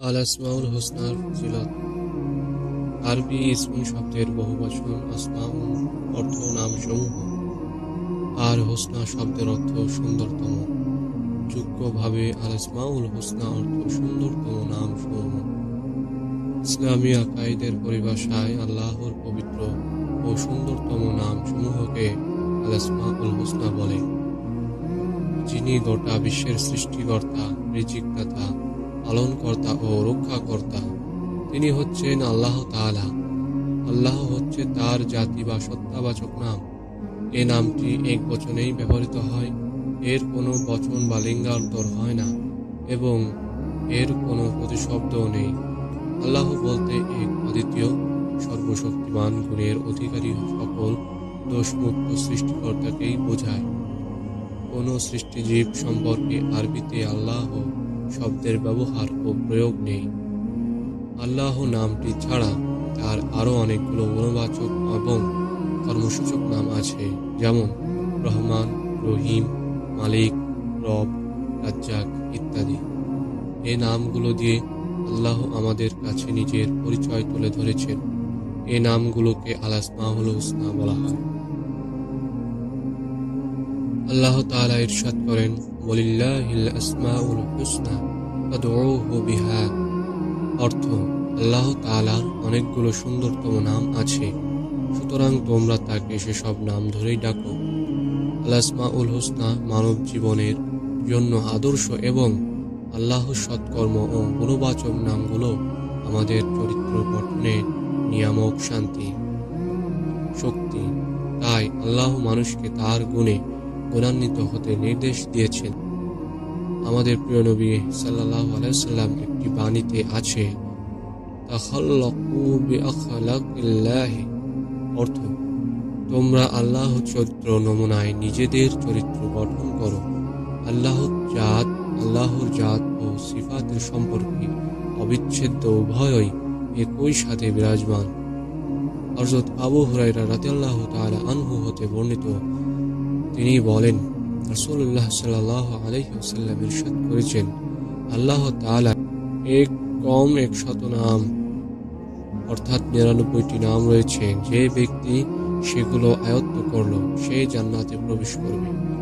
আল আসমাউল হোসনার ফজিলত। আরবি ইসমুন শব্দের বহুবচন আসমাউল অর্থ নাম সমূহ আর হোসনা শব্দের অর্থ সুন্দরতম। যোগ্যভাবে আল আসমাউল হোসনা অর্থ সুন্দরতম নাম সমূহ ইসলামী আকাইদের পরিভাষায় আল্লাহর পবিত্র ও সুন্দরতম নাম সমূহকে আল আসমাউল হোসনা বলে। যিনি গোটা বিশ্বের সৃষ্টিকর্তা, রিজিকদাতা পালনকর্তা ও রক্ষাকর্তা। তিনি হচ্ছেন আল্লাহ তাআলা। আল্লাহ হচ্ছে তার জাতি বা সত্তাবাচক নাম। এ নামটি এক বচনেই ব্যবহৃত হয়। এর কোনো বচন বা লিঙ্গান্তর হয় না এবং এর কোনো প্রতিশব্দও নেই। আল্লাহ বলতে এক অদ্বিতীয় সর্বশক্তিমান গুণের অধিকারী সকল দোষমুক্ত সৃষ্টিকর্তাকেই বোঝায়। কোনো সৃষ্টিজীব সম্পর্কে আরবিতে আল্লাহ শব্দের ব্যবহার ও প্রয়োগ নেই। আল্লাহ নামটি ছাড়া তার আরও অনেকগুলো গুণবাচক এবং কর্মসূচক নাম আছে, যেমন রহমান, রহিম, মালিক, রব, রাজ্জাক ইত্যাদি। এই নামগুলো দিয়ে আল্লাহ আমাদের কাছে নিজের পরিচয় তুলে ধরেছেন। এ নামগুলোকে আলাসমাহুল হুসনা বলা হয়। আল্লাহ তাআলা ইরশাদ করেন বিহা। অর্থ, আল্লাহ তাআলার অনেকগুলো সুন্দরতম নাম আছে, সুতরাং তোমরা তাকে সেসব নাম ধরেই ডাকো। আল আসমাউল হুসনা মানব জীবনের জন্য আদর্শ এবং আল্লাহর সৎকর্ম ও গুণবাচক নামগুলো আমাদের চরিত্র গঠনে নিয়ামক শান্তি, শক্তি। তাই আল্লাহ মানুষকে তার গুণে গুণান্বিত হতে নির্দেশ দিয়েছেন। আমাদের প্রিয় নবী সাল্লাহ আলাইসাল্লাম একটি বাণীতে আছে অর্থ, তোমরা আল্লাহ চরিত্র নমুনায় নিজেদের চরিত্র গঠন করো। আল্লাহ জাত, আল্লাহর জাত ও সিফাতের সম্পর্কে অবিচ্ছেদ্য উভয়ই একই সাথে বিরাজমান। হযরত আবু হুরাইরা রাদিয়াল্লাহু তাআলা আনহু হতে বর্ণিত তিনি বলেন রসুল্লাহ সাল আলহ্লাম ইরশাদ করেছেন, আল্লাহ তালা এক কম এক শত নাম, অর্থাৎ নিরানব্বইটি নাম রয়েছে, যে ব্যক্তি সেগুলো আয়ত্ত করল, সে জান্নাতে প্রবেশ করবে।